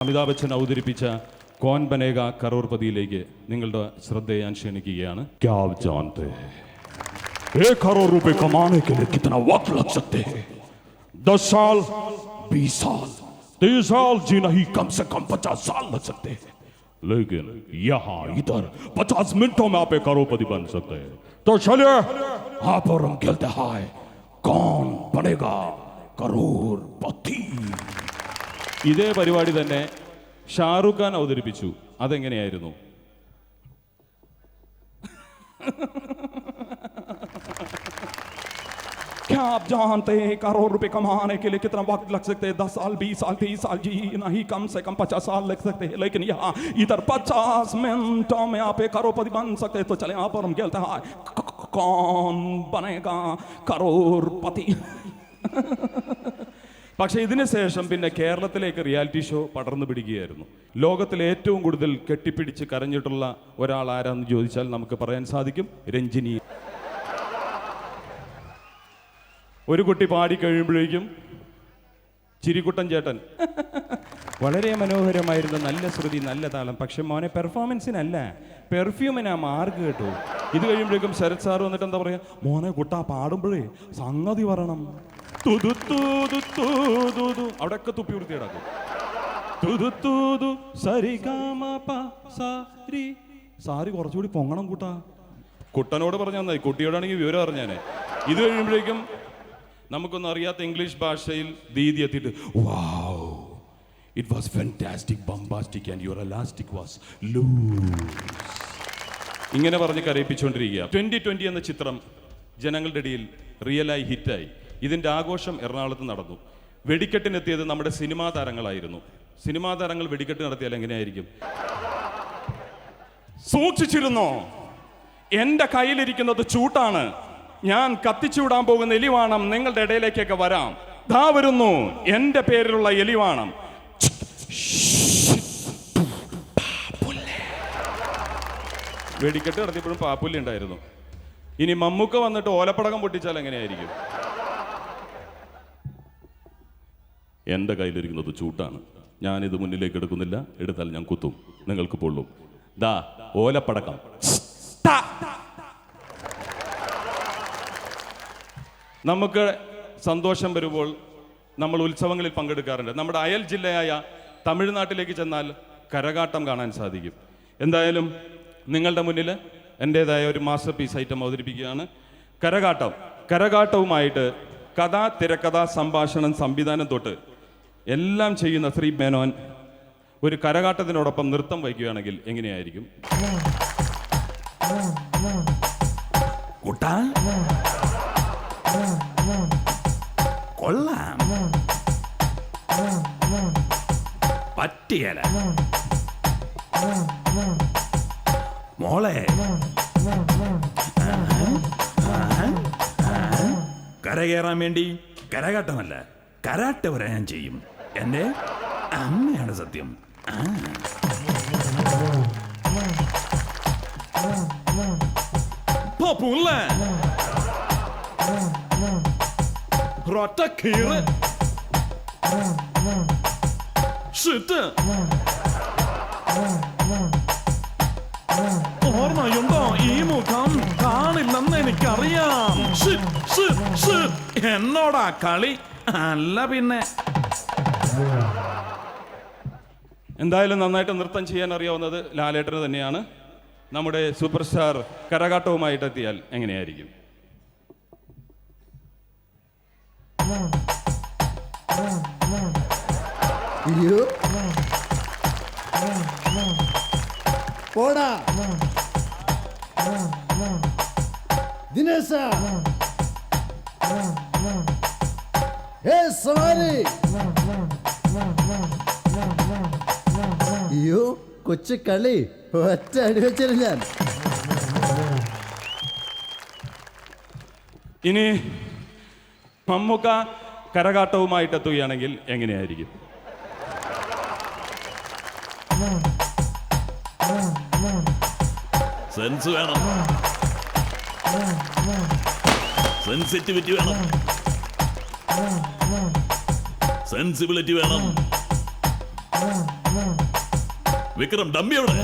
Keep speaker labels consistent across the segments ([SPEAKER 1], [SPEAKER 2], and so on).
[SPEAKER 1] അമിതാഭ് ബച്ചൻ അവതരിപ്പിച്ച കോൻ ബനേഗ കറോർപതിയിലേക്ക് നിങ്ങളുടെ ശ്രദ്ധ ഞാൻ ക്ഷണിക്കുകയാണ് क्या आप जानते हैं एक करोड़ रुपए कमाने के लिए कितना वक्त लग सकते हैं दस साल बीस साल तीस साल जी नहीं कम से कम पचास साल लग सकते हैं लेकिन यहाँ इधर पचास मिनटों में आप एक करोड़पति बन सकते हैं तो चलिए आप और हम खेलते हैं कौन बनेगा करोड़पति ഇതേ പരിപാടി തന്നെ ഷാറുഖ് ഖാൻ അവതരിപ്പിച്ചു അതെങ്ങനെയായിരുന്നു क्या आप जानते हैं करोड़ रुपए कमाने के लिए कितना वक्त लग सकते हैं दस साल बीस साल तीस साल जी नहीं कम से कम पचास साल लग सकते हैं लेकिन यहाँ इधर पचास मिनटों में आप एक करोड़पति बन सकते हैं तो चले यहाँ पर हम खेलते हैं क- क- कौन बनेगा करोड़पति പക്ഷേ ഇതിന് ശേഷം പിന്നെ കേരളത്തിലേക്ക് റിയാലിറ്റി ഷോ പടർന്നു പിടിക്കുകയായിരുന്നു. ലോകത്തിൽ ഏറ്റവും കൂടുതൽ കെട്ടിപ്പിടിച്ച് കരഞ്ഞിട്ടുള്ള ഒരാൾ ആരാന്ന് ചോദിച്ചാൽ നമുക്ക് പറയാൻ സാധിക്കും രഞ്ജിനി. ഒരു കുട്ടി പാടി കഴിയുമ്പോഴേക്കും ചിരിക്കുട്ടൻ ചേട്ടൻ. വളരെ മനോഹരമായിരുന്നു നല്ല ശ്രുതി നല്ല താളം. പക്ഷെ മോനെ പെർഫോമൻസിനല്ല. പെർഫ്യൂമിനാ മാർക്ക് കേട്ടു. ഇത് കഴിയുമ്പോഴേക്കും ശരത് സാർ വന്നിട്ട് എന്താ പറയുക മോനെ കുട്ടാ പാടുമ്പോഴേ സംഗതി പറയണം. തുതു തൂതു തൂതു അവിടെയൊക്കെ തുപ്പി വൃത്തിയിടാക്കും തുതു തൂതു സരിഗമ സാരി സാരി കുറച്ചുകൂടി പൊങ്ങണം കൂട്ടാ. കുട്ടനോട് പറഞ്ഞാൽ നന്നായി. കുട്ടിയോടാണെങ്കിൽ വിവരം അറിഞ്ഞാനെ. ഇത് കഴിയുമ്പോഴേക്കും നമുക്കൊന്നും അറിയാത്ത ഇംഗ്ലീഷ് ഭാഷയിൽ ദീതി എത്തിയിട്ട് wow it was fantastic bombastic and your elastic was loose ഇങ്ങനെ പറഞ്ഞ് കരയിപ്പിച്ചുകൊണ്ടിരിക്കുക. ട്വന്റി ട്വന്റി എന്ന ചിത്രം ജനങ്ങളുടെ ഇടയിൽ റിയലായി ഹിറ്റായി ഇതിന്റെ ആഘോഷം എറണാകുളത്ത് നടന്നു. വെടിക്കെട്ടിനെത്തിയത് നമ്മുടെ സിനിമാ താരങ്ങളായിരുന്നു. സിനിമാ താരങ്ങൾ വെടിക്കെട്ട് നടത്തിയാൽ എങ്ങനെയായിരിക്കും? സൂക്ഷിച്ചിരുന്നോ? എന്റെ കയ്യിലിരിക്കുന്നത് ചൂട്ടാണ്. ഞാൻ കത്തിച്ചുവിടാൻ പോകുന്ന എലിവാണം നിങ്ങളുടെ ഇടയിലേക്കൊക്കെ വരാം. ദാ വരുന്നു. എന്റെ പേരിലുള്ള എലിവാണം. വെടിക്കെട്ട് നടത്തിയപ്പോഴും പാപ്പുല്ലി ഉണ്ടായിരുന്നു. ഇനി മമ്മൂക്ക വന്നിട്ട് ഓലപ്പടകം പൊട്ടിച്ചാൽ എങ്ങനെയായിരിക്കും? എന്റെ കയ്യിലിരിക്കുന്നത് ചൂട്ടാണ്. ഞാനിത് മുന്നിലേക്ക് എടുക്കുന്നില്ല. എടുത്താൽ ഞാൻ കുത്തും. നിങ്ങൾക്ക് പൊള്ളും. ദാ ഓലപ്പടക്കം. നമുക്ക് സന്തോഷം വരുമ്പോൾ നമ്മൾ ഉത്സവങ്ങളിൽ പങ്കെടുക്കാറുണ്ട്. നമ്മുടെ അയൽ ജില്ലയായ തമിഴ്നാട്ടിലേക്ക് ചെന്നാൽ കരകാട്ടം കാണാൻ സാധിക്കും. എന്തായാലും നിങ്ങളുടെ മുന്നിൽ എന്റേതായ ഒരു മാസ്റ്റർ പീസ് ഐറ്റം അവതരിപ്പിക്കുകയാണ്. കരകാട്ടം. കരകാട്ടവുമായിട്ട് കഥ തിരക്കഥ സംഭാഷണം സംവിധാനം തൊട്ട് എല്ലാം ചെയ്യുന്ന ശ്രീ മേനോൻ ഒരു കരകാട്ടത്തിനോടൊപ്പം നൃത്തം വയ്ക്കുകയാണെങ്കിൽ എങ്ങനെയായിരിക്കും?
[SPEAKER 2] കുട്ടാ കൊള്ളാം. പറ്റിയല മോളെ. കരകയറാൻ വേണ്ടി കരകാട്ടമല്ല കരാട്ട വരെ ഞാൻ ചെയ്യും. എന്റെ അമ്മയാണ് സത്യം. ഓർമ്മയുണ്ടോ ഈ മുഖം? കാണില്ലെന്ന് എനിക്കറിയാം. എന്നോടാ കളി. അല്ല പിന്നെ.
[SPEAKER 1] എന്തായാലും നന്നായിട്ട് നൃത്തം ചെയ്യാൻ അറിയാവുന്നത് ലാലേട്ടന് തന്നെയാണ്. നമ്മുടെ സൂപ്പർ സ്റ്റാർ കരകാട്ടവുമായിട്ട് എത്തിയാൽ എങ്ങനെയായിരിക്കും?
[SPEAKER 3] അയ്യോ പോടാ. ദിനേശ. ഏ സവാരി അയ്യോ കൊച്ചു കളി. ഒറ്റ അടി വെച്ചില്ല ഞാൻ.
[SPEAKER 1] ഇനി മമ്മൂക്ക കരകാട്ടവുമായിട്ട് എത്തുകയാണെങ്കിൽ എങ്ങനെയായിരിക്കും?
[SPEAKER 2] സെൻസ് വേണം. സെൻസിറ്റിവിറ്റി വേണം. സെൻസിബിലിറ്റി വേണം. വിക്രം ഡമ്മി എവിടെ?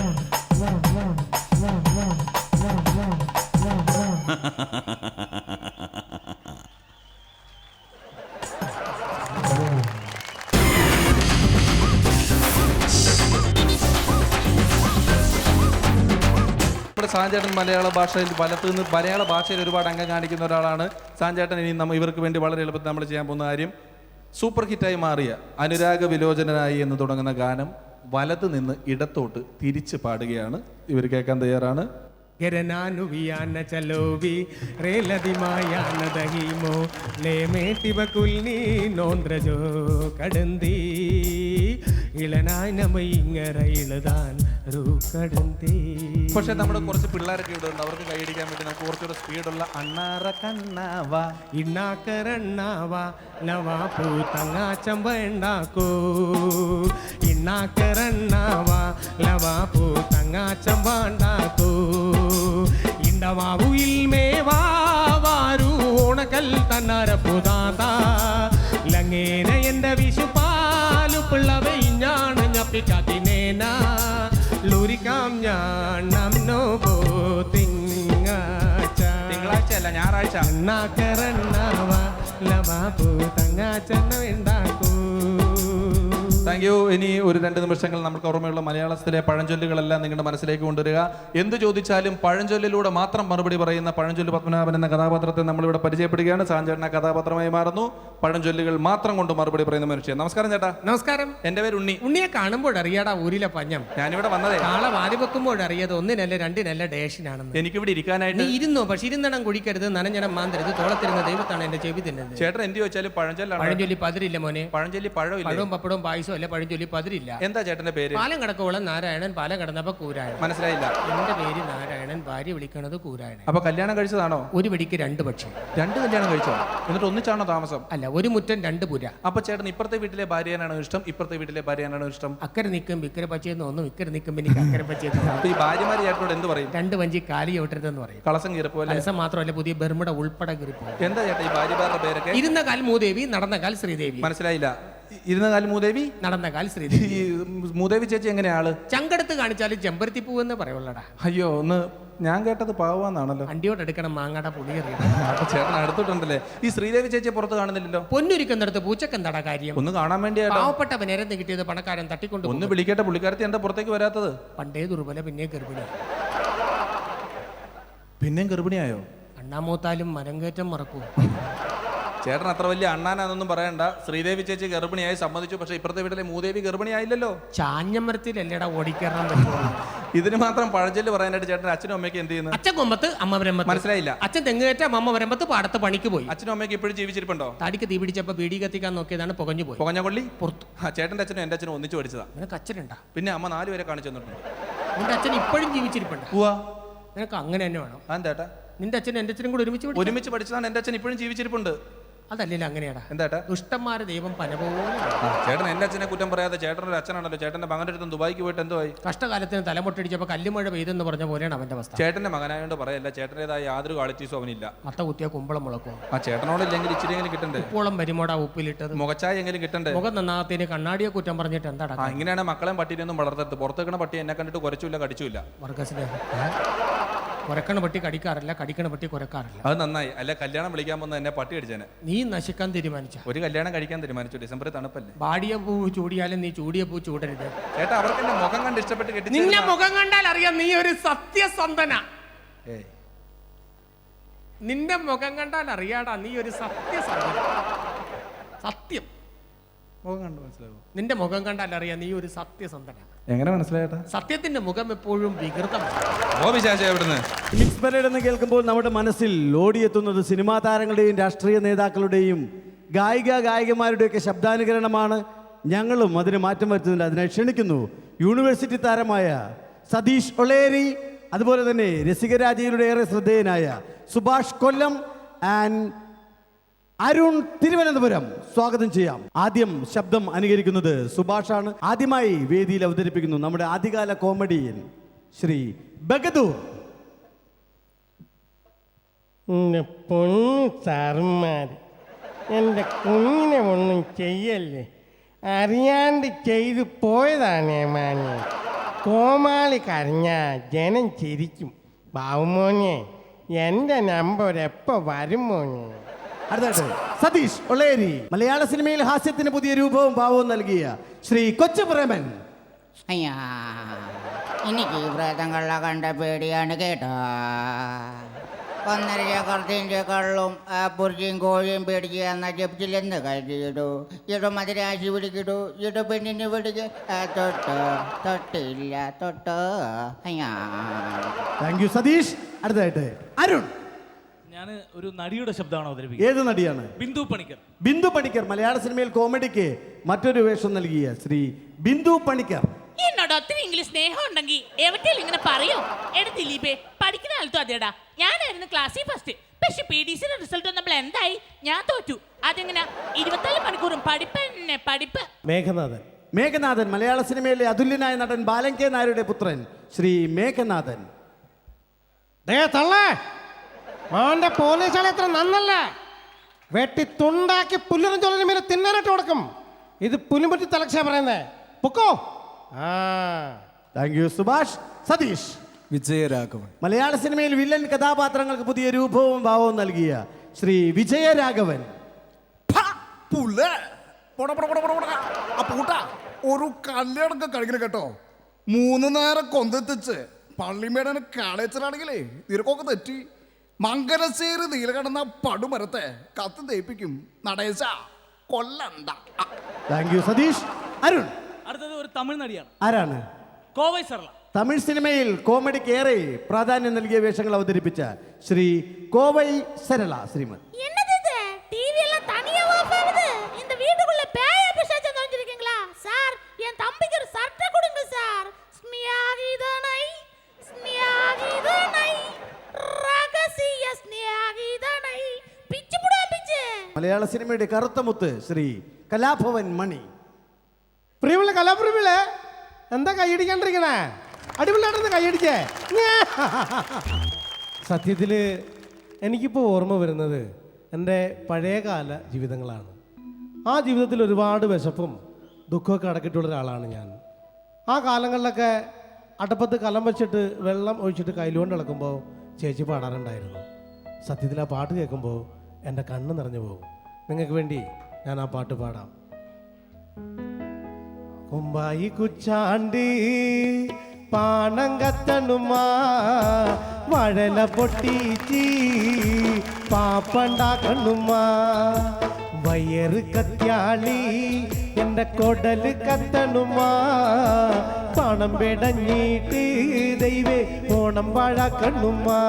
[SPEAKER 4] സാഞ്ചേട്ടൻ മലയാള ഭാഷയിൽ വലത്ത് നിന്ന് മലയാള ഭാഷയിൽ ഒരുപാട് അംഗം കാണിക്കുന്ന ഒരാളാണ്. സാഞ്ചേട്ടൻ ഇനി നമ്മൾ ഇവർക്ക് വേണ്ടി വളരെ എളുപ്പത്തിൽ നമ്മൾ ചെയ്യാൻ പോകുന്ന കാര്യം സൂപ്പർ ഹിറ്റായി മാറിയ അനുരാഗ വിലോചനായി എന്ന് തുടങ്ങുന്ന ഗാനം വലത് നിന്ന് ഇടത്തോട്ട് തിരിച്ച് പാടുകയാണ്. ഇവർ കേൾക്കാൻ തയ്യാറാണ്.
[SPEAKER 5] ഗരനാനുവിയാന ചലോവി നോന്ദ്രജോ ഇളനായി നമ്മ ഇങ്ങറ ഇളതാൻ
[SPEAKER 4] പക്ഷെ നമ്മുടെ കുറച്ച് പിള്ളേരൊക്കെ ഇവിടെ ഉണ്ട്. അവർക്ക് കൈയടിക്കാൻ പറ്റുന്ന കുറച്ചുകൂടെ സ്പീഡുള്ള അണ്ണാറ കണ്ണാവ.
[SPEAKER 5] ഇണ്ണാക്കരണ്ണാവ തങ്ങാ ചമ്പ ഉണ്ടാക്കൂ ഇണ്ണാക്കരണ്ണാവ നവാപ്പൂ തങ്ങാച്ചമ്പ ഉണ്ടാക്കൂ ഇണ്ടവാവു ഇൽമേവാ വാരൂ ഓണക്കൽ തന്നാരപ്പുതാത ലങ്ങേന എന്റെ വിശുപാലു പിള്ളവേ ഇഞ്ഞാണ് ഞപ്പിക്കാത്തിനേന ലൂരിക്കാം ഞാൻ നമ്നോ പോ തിങ്ങാച്ച
[SPEAKER 4] തിങ്കളാഴ്ച. അല്ല ഞായറാഴ്ച.
[SPEAKER 5] അണ്ണാക്കരണ്ണാവ ലവാപു തങ്ങാച്ചെണ്ണ ഉണ്ടാക്കൂ
[SPEAKER 4] താങ്ക് യു. ഇനി ഒരു രണ്ട് നിമിഷങ്ങൾ നമുക്ക് ഓർമ്മയുള്ള മലയാളത്തിലെ പഴഞ്ചൊല്ലുകളെല്ലാം നിങ്ങളുടെ മനസ്സിലേക്ക് കൊണ്ടുവരിക. എന്ത് ചോദിച്ചാലും പഴഞ്ചൊല്ലിലൂടെ മാത്രം മറുപടി പറയുന്ന പഴഞ്ചൊല്ല് പത്മനാഭൻ എന്ന കഥാപാത്രത്തെ നമ്മളിവിടെ പരിചയപ്പെടുകയാണ്. സാഞ്ചേട്ടന കഥാപാത്രമായി മാറുന്നു. പഴഞ്ചൊല്ലുകൾ മാത്രം കൊണ്ട് മറുപടി പറയുന്ന മനുഷ്യൻ. നമസ്കാരം ചേട്ടാ.
[SPEAKER 5] നമസ്കാരം.
[SPEAKER 4] എന്റെ പേര് ഉണ്ണി.
[SPEAKER 5] ഉണ്ണിയെ കാണുമ്പോൾ അറിയാടാ ഊരിലെ പഞ്ഞം.
[SPEAKER 4] ഞാനിവിടെ വന്നതേ.
[SPEAKER 5] നാളെ വാരി വെക്കുമ്പോൾ അറിയത് ഒന്നിനല്ല രണ്ടിനല്ല ഡേഷനാണെന്ന്.
[SPEAKER 4] എനിക്കിവിടെ ഇരിക്കാനായിട്ട്
[SPEAKER 5] നീ ഇരുന്നോ? പക്ഷെ ഇരുന്നണം കുടിക്കരുത്. നനഞ്ഞണം മാന്തരുത്. തോളത്തിരുന്ന ദൈവത്താണ് എന്റെ ചെവി തിന്നത്
[SPEAKER 4] ചേട്ടൻ എന്ത് ചോദിച്ചാലും പഴഞ്ചൊല്ലാണ്.
[SPEAKER 5] പഴഞ്ചൊല്ലി പതിരില്ല മോനെ.
[SPEAKER 4] പഴഞ്ചൊല്ലി പഴമില്ല?
[SPEAKER 5] പഴവും പപ്പടവും പായസവും അല്ല പഴഞ്ചൊല്ലി പതിരില്ല.
[SPEAKER 4] എന്താ ചേട്ടന്റെ പേര്?
[SPEAKER 5] പാലം കിടക്കോളം നാരായണൻ പാലം കിടന്നപ്പോ കൂരായണൻ.
[SPEAKER 4] മനസ്സിലായില്ല.
[SPEAKER 5] എന്റെ പേര് നാരായണൻ ഭാര്യ വിളിക്കണത് കൂരായണൻ.
[SPEAKER 4] അപ്പൊ കല്യാണം കഴിച്ചതാണോ?
[SPEAKER 5] ഒരു പിടിക്ക് രണ്ട് പക്ഷം.
[SPEAKER 4] രണ്ട് കല്യാണം കഴിച്ചോ? എന്നിട്ട് ഒന്നിച്ചാണോ താമസം?
[SPEAKER 5] അല്ല ഒരു മുറ്റം രണ്ട് പുര.
[SPEAKER 4] അപ്പൊ ചേട്ടൻ ഇപ്പുറത്തെ വീട്ടിലെ ഭാര്യയാണോ ഇഷ്ടം? ഇപ്പുറത്തെ വീട്ടിലെ ഭാര്യയാണോ ഇഷ്ടം?
[SPEAKER 5] അക്കരെ നിൽക്കും ഇക്കരെ പച്ചയെന്ന് ഒന്നും ഇക്കരെ നിൽക്കും എനിക്ക് അക്കരെ പച്ചയെന്ന്.
[SPEAKER 4] ഈ ഭാര്യമാര് ചേട്ടനോട് എന്ത് പറയും?
[SPEAKER 5] രണ്ട് വഞ്ചി കാലി ചവിട്ടരുതെന്ന് പറയും.
[SPEAKER 4] കളസം കീറിപ്പോ
[SPEAKER 5] കളസം മാത്രമല്ല പുതിയ ബെർമുട ഉൾപ്പെടെ കീറിപ്പോ
[SPEAKER 4] എന്താ ചേട്ടാ ഈ ഭാര്യമാരുടെ പേരൊക്കെ?
[SPEAKER 5] ഇരുന്ന കാൽ മൂദേവി നടന്ന കാൽ ശ്രീദേവി.
[SPEAKER 4] മനസ്സിലായില്ല. ഇരുന്ന കാലം മൂദേവി?
[SPEAKER 5] നടന്ന കാൽ ശ്രീദേവി.
[SPEAKER 4] ഈ മൂദേവി ചേച്ചി എങ്ങനെയാ ആൾ?
[SPEAKER 5] ചങ്കെടുത്ത് കാണിച്ചാലും ചെമ്പരത്തി പൂവെന്ന് പറയുള്ളടാ
[SPEAKER 4] അയ്യോ ഒന്ന് ഞാൻ കേട്ടത് പാവാന്നാണല്ലോ.
[SPEAKER 5] വണ്ടിയോട് എടുക്കണം മാങ്ങാട പുളിയറിയണം
[SPEAKER 4] അപ്പൊ ചേട്ടൻ അടുത്തിട്ടുണ്ടല്ലേ? ഈ ശ്രീദേവി ചേച്ചിയെ പുറത്ത് കാണുന്നില്ലല്ലോ.
[SPEAKER 5] പൊന്നൊരുക്കുന്നിടത്ത് പൂച്ചക്കെന്താടാ കാര്യം?
[SPEAKER 4] ഒന്ന് കാണാൻ വേണ്ടിയാട്ടോ.
[SPEAKER 5] പാവപ്പെട്ടവൻ നേരത്തെ കിട്ടിയത് പണക്കാരൻ തട്ടിക്കൊണ്ട്
[SPEAKER 4] ഒന്ന് വിളിക്കട്ടെ പുള്ളിക്കാരത്തി എന്താ പുറത്തേക്ക് വരാത്തത്?
[SPEAKER 5] പണ്ടേ ദുർബല പിന്നെ ഗർഭിണി.
[SPEAKER 4] പിന്നെയും ഗർഭിണിയായോ?
[SPEAKER 5] അണ്ണാമൂത്താലും മരം കയറ്റം മറക്കൂ
[SPEAKER 4] ചേട്ടൻ അത്ര വലിയ അണ്ണാനാന്നൊന്നും പറയണ്ട. ശ്രീദേവി ചേച്ചി ഗർഭിണിയായി സമ്മതിച്ചു. പക്ഷെ ഇപ്പുറത്തെ വീട്ടിലെ മൂദേവി ഗർഭിണിയായില്ലല്ലോ.
[SPEAKER 5] ചാഞ്ഞമരത്തിലല്ലേടാ ഓടിക്കയറാൻ പറ്റുള്ളൂ
[SPEAKER 4] ഇതിന് മാത്രം പഴഞ്ചൊല്ല് പറയാനായിട്ട് ചേട്ടൻ അച്ഛനും അമ്മയ്ക്ക് എന്ത് ചെയ്യുന്നു?
[SPEAKER 5] അച്ഛൻ കൊമ്പത്ത് അമ്മ വരമ്പത്ത്.
[SPEAKER 4] മനസ്സിലായില്ല.
[SPEAKER 5] അച്ഛൻ തെങ്ങേറ്റ അമ്മ വരമ്പത്ത് പാടത്ത് പണിക്ക് പോയി.
[SPEAKER 4] അച്ഛനും അമ്മയ്ക്ക് ഇപ്പോഴും ജീവിച്ചിരിപ്പുണ്ടോ?
[SPEAKER 5] താടിക്ക് തീ പിടിച്ചപ്പോ ബീഡി കത്തിക്കാൻ നോക്കിയതാണ് പുകഞ്ഞു പോയി.
[SPEAKER 4] പുകഞ്ഞ കൊള്ളി?
[SPEAKER 5] പുറത്തു.
[SPEAKER 4] ആ ചേട്ടന്റെ അച്ഛനും എന്റെ അച്ഛനും ഒന്നിച്ചു പഠിച്ചതാ.
[SPEAKER 5] നിനക്ക് അച്ഛനുണ്ടാ?
[SPEAKER 4] പിന്നെ അമ്മ നാലു പേരെ കാണിച്ചു തന്നിട്ടുണ്ട്.
[SPEAKER 5] നിന്റെ അച്ഛൻ ഇപ്പോഴും ജീവിച്ചിരിപ്പുണ്ട്.
[SPEAKER 4] പോവാ
[SPEAKER 5] നിനക്ക് അങ്ങനെ തന്നെ വേണം.
[SPEAKER 4] എന്താ ചേട്ടാ?
[SPEAKER 5] നിന്റെ അച്ഛനും എന്റെ അച്ഛനും കൂടി ഒരുമിച്ച് പഠിച്ചു
[SPEAKER 4] ഒരുമിച്ച് പഠിച്ചതാണ് എന്റെ അച്ഛൻ ഇപ്പോഴും ജീവിച്ചിരിപ്പുണ്ട്.
[SPEAKER 5] അതല്ലല്ലോ അങ്ങനെയാടാ.
[SPEAKER 4] എന്താ ഏട്ടാ
[SPEAKER 5] ദുഷ്ടന്മാരെ ദൈവം പന പോലെ
[SPEAKER 4] ചേട്ടൻ എന്റെ അച്ഛനെ കുറ്റം പറയാതെ ചേട്ടനൊരു അച്ഛനാണല്ലോ. ചേട്ടന്റെ മകന്റെ അടുത്ത് ദുബായിക്ക് പോയിട്ട് എന്തോ ആയി?
[SPEAKER 5] കഷ്ടകാലത്തിന് തലമുട്ടടിച്ചപ്പോൾ കല്ലുമഴ പെയ്തെന്ന് പറഞ്ഞ പോലെയാണ് അവന്റെ അവസ്ഥ.
[SPEAKER 4] ചേട്ടന്റെ മകനായോണ്ട് പറയല്ല ചേട്ടന്റെതായ യാതൊരു ക്വാളിറ്റീസും അവനില്ല.
[SPEAKER 5] മത്ത കുത്തിയ കുമ്പളം മുളക്കോ
[SPEAKER 4] ആ ചേട്ടനോട് ഇല്ലെങ്കിൽ ഇച്ചിരി എങ്കിലും കിട്ടണ്ടേ?
[SPEAKER 5] ഉപ്പോളം വരുമോടാ ഉപ്പിലിട്ടത്?
[SPEAKER 4] മുഖച്ചായ എങ്കിലും കിട്ടണ്ടേ?
[SPEAKER 5] മുഖം നന്നാകത്തിന് കണ്ണാടിയെ കുറ്റം പറഞ്ഞിട്ട് എന്താടാ
[SPEAKER 4] ഇങ്ങനെയാണ് മക്കളെ പട്ടീനെയൊന്നും വളർത്തരുത്. പുറത്തേക്കണ പട്ടി എന്നെ കണ്ടിട്ട് കുറച്ചില്ല കടിച്ചില്ല
[SPEAKER 5] വർഗസിന് കുരക്കണ പട്ടി കടിക്കാറില്ല കടിക്കണ പട്ടി കുരക്കാറില്ല.
[SPEAKER 4] അത് നന്നായി. അല്ല കല്യാണം വിളിക്കാൻ വന്ന എന്നെ പട്ടി അടിച്ചേനെ
[SPEAKER 5] നീ നശിക്കാൻ തീരുമാനിച്ച.
[SPEAKER 4] ഒരു കല്യാണം കഴിക്കാൻ തീരുമാനിച്ചു. ഡിസംബറിൽ തണുപ്പല്ലേ?
[SPEAKER 5] ബാടിയ പൂ ചൂടിയാലും നീ ചൂടിയ പൂ ചൂടരുത്.
[SPEAKER 4] ചേട്ടാ അവർക്ക് എന്റെ മുഖം കണ്ട് ഇഷ്ടപ്പെട്ട് കെട്ടി
[SPEAKER 5] നിന്നെ മുഖം കണ്ടാൽ അറിയാം നീ ഒരു സത്യസന്ധന. നിന്റെ മുഖം കണ്ടാൽ അറിയാടാ നീ ഒരു സത്യസന്ധന. സത്യം.
[SPEAKER 4] മുഖം കണ്ടു മനസ്സിലാവും?
[SPEAKER 5] നിന്റെ മുഖം കണ്ടാൽ അറിയാം നീ ഒരു സത്യസന്ധന.
[SPEAKER 4] എങ്ങനെ മനസ്സിലായേട്ടാ?
[SPEAKER 5] സത്യത്തിന്റെ മുഖം എപ്പോഴും വികൃതം
[SPEAKER 4] ഓ വിശാശ എവിടുന്ന്?
[SPEAKER 3] മിക്സ്ബരേഡ് എന്ന് കേൾക്കുമ്പോൾ നമ്മുടെ മനസ്സിൽ ഓടിയെത്തുന്നത് സിനിമാ താരങ്ങളുടെയും രാഷ്ട്രീയ നേതാക്കളുടെയും ഗായിക ഗായികമാരുടെയൊക്കെ ശബ്ദാനുകരണമാണ്. ഞങ്ങളും അതിന് മാറ്റം വരുത്തുന്നില്ല അതിനെ ക്ഷണിക്കുന്നു യൂണിവേഴ്സിറ്റി താരമായ സതീഷ് ഒളേരി അതുപോലെ തന്നെ രസികരാജയിലൂടെ ഏറെ ശ്രദ്ധേയനായ സുഭാഷ് കൊല്ലം ആൻഡ് അരുൺ തിരുവനന്തപുരം സ്വാഗതം ചെയ്യാം. ആദ്യം ശബ്ദം അനുകരിക്കുന്നത് സുഭാഷാണ്. ആദ്യമായി വേദിയിൽ അവതരിപ്പിക്കുന്നു നമ്മുടെ ആദ്യകാല കോമഡിയൻ ശ്രീ ബഗദൂർ.
[SPEAKER 6] പൊണ്ണു സാറന്മാർ എന്റെ കുഞ്ഞിനെ ഒന്നും ചെയ്യല്ലേ? അറിയാണ്ട് ചെയ്തു പോയതാണ് മാന്യ കോമാളി കരഞ്ഞ ജനം ചിരിക്കും. ബാവുമോനെ എന്റെ നമ്പർ എപ്പോൾ വരും മോനെ?
[SPEAKER 3] അടുത്തായിട്ട് സതീഷ് ഒളേരി മലയാള സിനിമയിൽ ഹാസ്യത്തിന് പുതിയ രൂപവും ഭാവവും നൽകിയ ശ്രീ കൊച്ചു പ്രേമൻ
[SPEAKER 7] അയ്യാ എനിക്ക് ഈ പ്രേതങ്ങളെ കണ്ട പേടിയാണ് കേട്ടോ. ഒന്നര ചക്രത്തിന്റെ കള്ളും ആ പുറിച്ചിയും കോഴിയും പേടിക്കുക എന്ന ജപ്റ്റിലെന്ന് കരുതിയിടൂ ഇട മധുരാശി പിടിക്കിടൂ ഇട പെണ്ണിന് പിടിക്ക് തൊട്ടോ തൊട്ട് തൊട്ടില്ല തൊട്ട്. അയ്യാ.
[SPEAKER 3] Thank you Satheesh. അടുത്തായിട്ട് അരുൺ.
[SPEAKER 8] ഞാൻ ഒരു നടിയുടെ ശബ്ദമാണ് അവതരിപ്പിക്കുന്നത്.
[SPEAKER 3] ഏത് നടിയാണ്?
[SPEAKER 8] ബിന്ദു പണിക്കർ.
[SPEAKER 3] ബിന്ദു പണിക്കർ മലയാള സിനിമയിൽ കോമഡിക്ക് മറ്റൊരു വേഷം നൽകിയ ശ്രീ ബിന്ദു പണിക്കർ.
[SPEAKER 9] എന്നോട് ഒത്തിരി ഇംഗ്ലീഷ് സ്നേഹം ഉണ്ടെങ്കിൽ എവിടെയും ഇങ്ങനെ പറയോ? എടാ ദിലീപേ പഠിക്കുന്ന കാലത്തും അതേടാ. ഞാനായിരുന്നു ക്ലാസ്സിൽ ഫസ്റ്റ് പക്ഷെ പി ഡി സിയുടെ റിസൾട്ട് വന്നപ്പോൾ എന്തായി? ഞാൻ തോറ്റു. അതെങ്ങനെ? ഇരുപത്തിനാല് മണിക്കൂറും പഠിപ്പ് തന്നെ പഠിപ്പ്.
[SPEAKER 6] മേഘനാഥൻ.
[SPEAKER 3] മേഘനാഥൻ മലയാള സിനിമയിലെ അതുല്യനായ നടൻ ബാലൻ കെ നായരുടെ പുത്രൻ ശ്രീ മേഘനാഥൻ.
[SPEAKER 6] ദേ തള്ളേ! മോന്റെ പോലീസുകളെ എത്ര നന്നല്ല. വെട്ടി തുണ്ടാക്കി പുല്ലിനും ചൊല്ലിനും മീനെ തിന്നാനായിട്ട് കൊടുക്കും. ഇത് പുലിമുറ്റി തലക്ഷ പറയുന്നേ. പൊക്കോ? ആ.
[SPEAKER 3] Thank you Subhash. Satheesh.
[SPEAKER 10] Vijayaraghavan.
[SPEAKER 3] മലയാള സിനിമയിൽ വില്ലൻ കഥാപാത്രങ്ങൾക്ക് പുതിയ രൂപവും ഭാവവും നൽകിയ ശ്രീ വിജയരാഘവൻ.
[SPEAKER 10] പുള്ളേ. പോടാ പോടാ പോടാ പോടാ പോടാ. ആ പൂട്ടാ. ഒരു കല്യാണൊക്കെ കഴിക്കണം കേട്ടോ. മൂന്ന് നേരം കൊന്തെത്തിച്ച് പള്ളിമേടനെ കാളേച്ചനാണെങ്കിലേ നിനക്കൊക്കെ തെറ്റി. മംഗലശ്ശേരി നീലകടന്ന പടുമരത്തെ കത്ത് തേപ്പിക്കും നടേശ. കൊല്ലണ്ട.
[SPEAKER 3] Thank you Satheesh. അരുൺ.
[SPEAKER 8] അടുത്തത് ഒരു തമിഴ് നടിയാണ്.
[SPEAKER 3] ആരാണ്?
[SPEAKER 8] കോവൈ സർള.
[SPEAKER 3] തമിഴ് സിനിമയിൽ കോമഡിക്ക് ഏറെ പ്രാധാന്യം നൽകിയ വേഷങ്ങൾ അവതരിപ്പിച്ച ശ്രീ കോവൈ സരള ശ്രീമത്. മലയാള സിനിമയുടെ കറുത്ത മുത്ത് ശ്രീ കലാഭവൻ മണി.
[SPEAKER 6] പ്രിയമുള്ള കലാപ്രിയമുള്ള എന്താ കൈയടിക്കാണ്ടിരിക്കണേ? അടിപൊളിയായിട്ടൊന്ന് കൈയടിച്ചേ. സത്യത്തിൽ എനിക്കിപ്പോൾ ഓർമ്മ വരുന്നത് എന്റെ പഴയകാല ജീവിതങ്ങളാണ്. ആ ജീവിതത്തിൽ ഒരുപാട് വിശപ്പും ദുഃഖമൊക്കെ അടക്കിയിട്ടുള്ള ഒരാളാണ് ഞാൻ. ആ കാലങ്ങളിലൊക്കെ അടപ്പത്ത് കലം വെച്ചിട്ട് വെള്ളം ഒഴിച്ചിട്ട് കയ്യിലുകൊണ്ട് ഇളക്കുമ്പോൾ ചേച്ചി പാടാറുണ്ടായിരുന്നു. സത്യത്തിൽ ആ പാട്ട് കേൾക്കുമ്പോൾ എന്റെ കണ്ണ് നിറഞ്ഞു പോകും. നിങ്ങൾക്ക് വേണ്ടി ഞാൻ ആ പാട്ട് പാടാം. കുമ്പായി കുച്ചാണ്ടി പാണം കത്തണുമാ വഴല പൊട്ടിച്ചി പാപ്പണ്ടാക്കണുമാ. വയറ് കത്യാളി എന്റെ കൊടൽ കത്തണുമാ. പണം പെടഞ്ഞിട്ട് ദൈവേ ഓണം വാഴാക്കണുമാ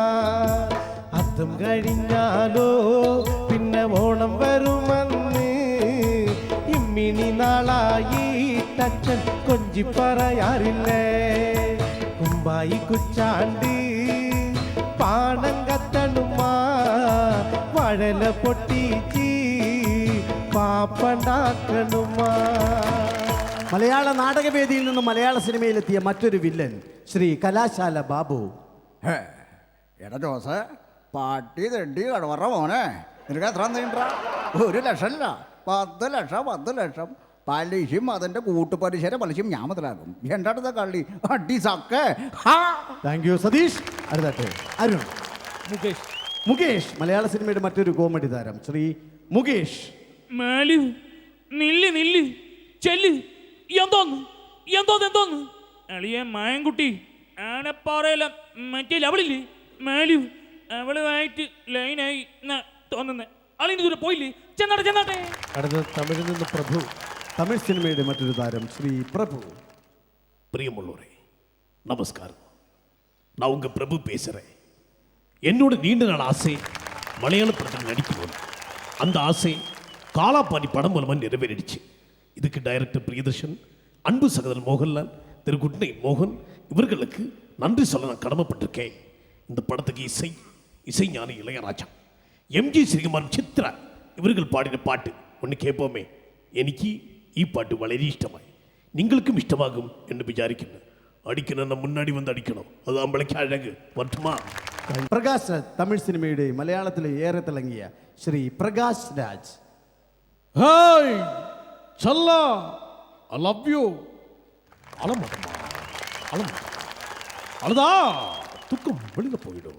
[SPEAKER 6] അതും കഴിഞ്ഞാലോ? പിന്നെ ഓണം വരുമെന്ന് ഇമ്മിണി നാളായി തച്ചൻ കൊഞ്ചി പറയാറില്ലേ? കുമ്പായി കുച്ചാണ്ട് പാണം കത്തണുമാ വഴല പൊട്ടിച്ച് പാപ്പണ്ടാക്കണുമാ.
[SPEAKER 3] മലയാള നാടകവേദിയിൽ നിന്നും മലയാള സിനിമയിലെത്തിയ മറ്റൊരു വില്ലൻ ശ്രീ കലാശാല ബാബു.
[SPEAKER 10] ഹേ, എടാ ജോസ് പാട്ടി തെണ്ടി കടവറ മോനെ. നിനക്ക് എത്ര നീണ്ട ഒരു ലക്ഷമല്ല. പത്ത് ലക്ഷം പത്ത് ലക്ഷം. പലിശയും അതിന്റെ കൂട്ടുപലിശയുടെ പലിശയും ഞാൻ മുതലാക്കും. എന്റെ അടുത്ത കള്ളി. അടി സക്കെ. ഹാ.
[SPEAKER 3] Thank you Satheesh. അടുത്തായിട്ട് അരുൺ.
[SPEAKER 8] മുകേഷ്.
[SPEAKER 3] മുകേഷ് മലയാള സിനിമയുടെ മറ്റൊരു കോമഡി താരം ശ്രീ മുകേഷ്.
[SPEAKER 8] മാലു നില്ല് നില്ല് ചെല്ല്. എന്തോന്ന്? എന്തോന്ന് എന്തോന്ന്? എളിയ മായൻകുട്ടി ആനപ്പാറയിലെ മറ്റേ ലവളില്ലേ? മാലു അവളുമായിട്ട് ലൈനായി എന്നാ തോന്നുന്നേ അളിന് ദൂരെ പോയില്ലേ ചെന്നാട്ടെ ചെന്നാട്ടെ
[SPEAKER 6] അടുത്തത് തമിഴിൽ നിന്ന് പ്രഭു
[SPEAKER 3] തമിഴ് സിനിമയുടെ മറ്റൊരു താരം ശ്രീ പ്രഭു
[SPEAKER 11] பிரியமுள்ளோரே நமஸ்காரம் நான் உங்க பிரபு பேசுறேன் என்னோட நீண்ட நாள் ஆசை மலையாள படத்தில் நடிக்கணும் அந்த ஆசை காலாப்பாணி படம் மூலமா நிறைவேறிடுச்சு இதுக்கு டைரக்டர் பிரியதர்ஷன் அன்பு சகோதரன் மோகன்லால் திரு குட்னை மோகன் இவர்களுக்கு நன்றி சொல்ல நான் கடமைப்பட்டிருக்கேன் இந்த படத்துக்கு இசை இசைஞானி இளையராஜா எம்ஜி ஸ்ரீகுமார் சித்ரா ഇവരുകൾ പാടിന പാട്ട് ഒന്ന് കേൾപ്പോമേ എനിക്ക് ഈ പാട്ട് വളരെ ഇഷ്ടമായി നിങ്ങൾക്കും ഇഷ്ടമാകും എന്ന് വിചാരിക്കുന്നു അടിക്കണം മുന്നാടി വന്ന് അടിക്കണം അത് നമ്മളേക്ക് അഴക് വർഷമാ
[SPEAKER 3] പ്രകാശ് രാജ് തമിഴ് സിനിമയുടെ മലയാളത്തിൽ ഏറെ തിളങ്ങിയ ശ്രീ പ്രകാശ് രാജ്
[SPEAKER 11] ഹായ് ചല്ല ഐ ലവ് യു അളമ അളമ അളതാ തുക്കം വെളിയിൽ പോയിടും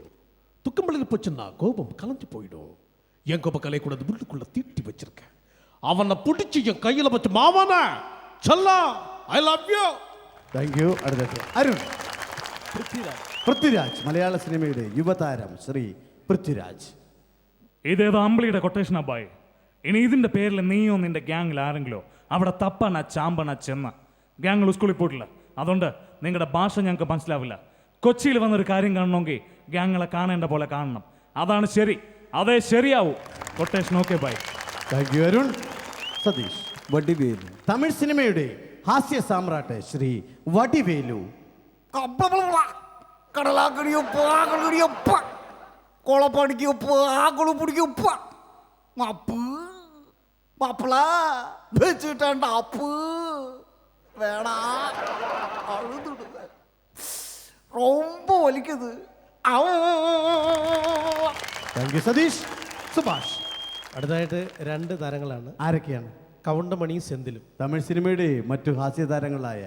[SPEAKER 11] துக்கம் வெளியில போச்சுன்னா கோபம் கலைஞ்சு போயிடும் என் கோப கலை கூட உள்ளுக்குள்ள தீட்டி வச்சிருக்கேன் அவனை பிடிச்சி என் கையில வச்சு மாவான செல்லா I love you
[SPEAKER 3] thank you അടുത്ത അരുൺ പൃഥ്വിരാജ് മലയാള സിനിമയുടെ യുവതാരം ശ്രീ പൃഥ്വിരാജ്
[SPEAKER 8] ഇതേതോ അമ്പിളിയുടെ കൊട്ടേഷൻ അബ്ബായി ഇനി ഇതിന്റെ പേരിൽ നീയോ നിന്റെ ഗ്യാങ്ങിൽ ആരെങ്കിലോ അവിടെ തപ്പണ ചാമ്പണ ചെന്ന ഗ്യാങ്ങൾ സ്കൂളിൽ പോയിട്ടില്ല അതുകൊണ്ട് നിങ്ങളുടെ ഭാഷ ഞങ്ങൾക്ക് മനസ്സിലാവില്ല കൊച്ചിയിൽ വന്നൊരു കാര്യം കാണണമെങ്കിൽ ഗ്യാങ്ങളെ കാണേണ്ട പോലെ കാണണം അതാണ് ശരി അതേ ശരിയാവൂ quotation okay bye
[SPEAKER 3] thank you Arun Satheesh Vadivelu Tamil സിനിമയുടെ ഹാസ്യ സാമ്രാട്ട് ശ്രീ വടിവേലു
[SPEAKER 10] കടലാക്കടിയൊപ്പ ആകടിയൊപ്പ കൊളപ്പടിക്കൊപ്പ ആകളു പിടിക്കൊപ്പ അപ്പ് മാപ്പിള വെച്ചിട്ടണ്ട അപ്പ് വേടാ അഴുതുടുക ரொம்ப വലിക്കത്
[SPEAKER 3] താങ്ക് യു സതീഷ് സുഭാഷ്
[SPEAKER 6] അടുത്തതായിട്ട് രണ്ട് താരങ്ങളാണ്
[SPEAKER 3] ആരൊക്കെയാണ്
[SPEAKER 6] കൗണ്ടമണിയും സെന്തിലും
[SPEAKER 3] തമിഴ് സിനിമയുടെ മറ്റു ഹാസ്യ താരങ്ങളായ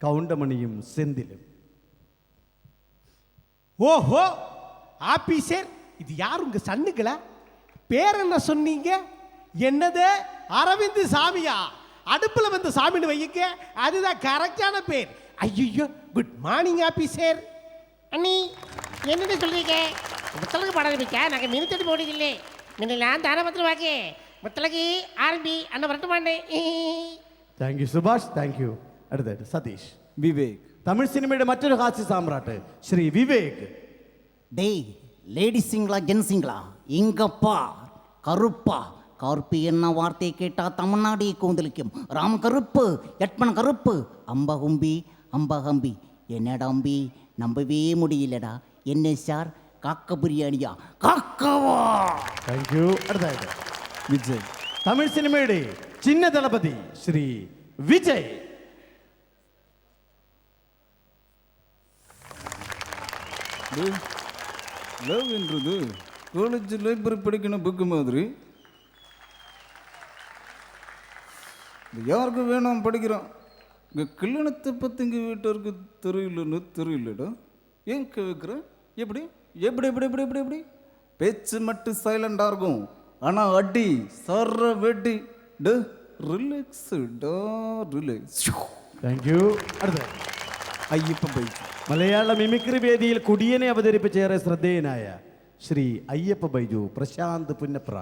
[SPEAKER 3] കൗണ്ടമണിയും സെന്തിലും
[SPEAKER 6] ஓஹோ ஆபீசர் இது யார் உங்க சன்னுங்களா பேர் என்ன சொன்னீங்க என்னது அரவிந்த் சாமியா அடுப்புல வந்து சாமின்னு வையுங்க அதுதான் கரெக்டான பேர் ஐயோ குட் மார்னிங் ஆபீசர்
[SPEAKER 12] அண்ணி என்னது சொல்றீங்க? முத்தலகு பாட ஆரம்பிக்கா நாங்கள் மினுத்தது போடுதில்லை நான் தான பத்திரம் வாக்கே முத்தலகு ஆரம்பி அண்ணன் வரட்டுமாண்டே
[SPEAKER 3] தேங்க்யூ சுபாஷ் தேங்க்யூ அடுத்தது சதீஷ். விவேக். தமிழ் சினிமையோட மற்றொரு காட்சி சாம்ராட்டு ஸ்ரீ விவேக்.
[SPEAKER 7] டேய் லேடிஸுங்களா ஜென்ஸுங்களா இங்கப்பா கருப்பா கருப்பு என்ன வார்த்தையை கேட்டால் தமிழ்நாடே கூந்தலிக்கும். ராம கருப்பு எட்மன் கருப்பு அம்பகும்பி அம்பகம்பி. என்னடா அம்பி நம்பவே முடியலடா. என்ன சார் காக்க பிரியாணியா காக்கவா
[SPEAKER 3] താങ്ക് യു അടുത്തായിട്ട് വിജയ് തമിഴ് സിനിമയുടെ ചിന്ന ദളപതി ശ്രീ വിജയ്
[SPEAKER 10] லவ் என்றது காலேஜ் லைப்ரரி படிக்கணும் புக்கு மாதிரி இது யாருக்கு வேணும் படிக்கிறோம் இங்கே கல்யாணத்தை பற்றி எங்கள் வீட்டாருக்கு தெரியலன்னு தெரியலடா ஏன் கேட்குற எப்படி எப்படி எப்படி எப்படி எப்படி எப்படி பேச்சு மட்டும் சைலண்டாக இருக்கும் ஆனால் அடி சர்ற வெட்டி டு ரிலாக்ஸ் டா ரிலாக்ஸ்
[SPEAKER 3] താങ്ക് യു അടുത്ത
[SPEAKER 10] അയ്യപ്പൻ ബൈക്ക്
[SPEAKER 3] മലയാള മിമിക്രി വേദിയിൽ കുടിയനെ അവതരിപ്പിച്ച ഏറെ ശ്രദ്ധേയനായ ശ്രീ അയ്യപ്പ ബൈജു പ്രശാന്ത് പുന്നപ്ര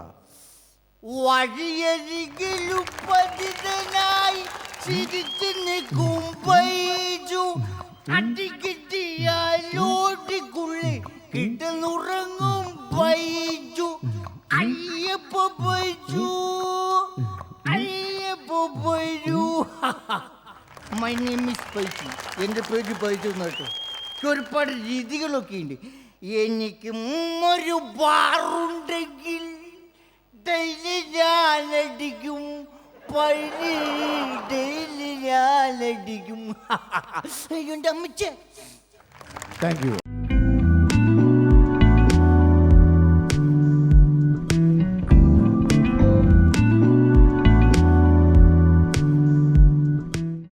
[SPEAKER 7] വഴിയരികിലും പതിതനായി ചിരിച്ചു നിൽക്കും ബൈജു അടികിട്ടിയാലോടിക്കുള്ളി കിടന്നുറങ്ങും Baiju Ayyappa Baiju Ayyappa Baiju my name is Baiju എന്റെ പേര് ബൈജു എന്നാട്ടോ ഒരുപാട് രീതികളൊക്കെ ഉണ്ട്. എനിക്ക് ഒരു ബാറുണ്ടെങ്കിൽ ഡെയിലി ഞാനടിക്കും. പഴി ഡെയിലി ഞാനടിക്കും. എന്റെ അമ്മച്ചേ.
[SPEAKER 3] Thank you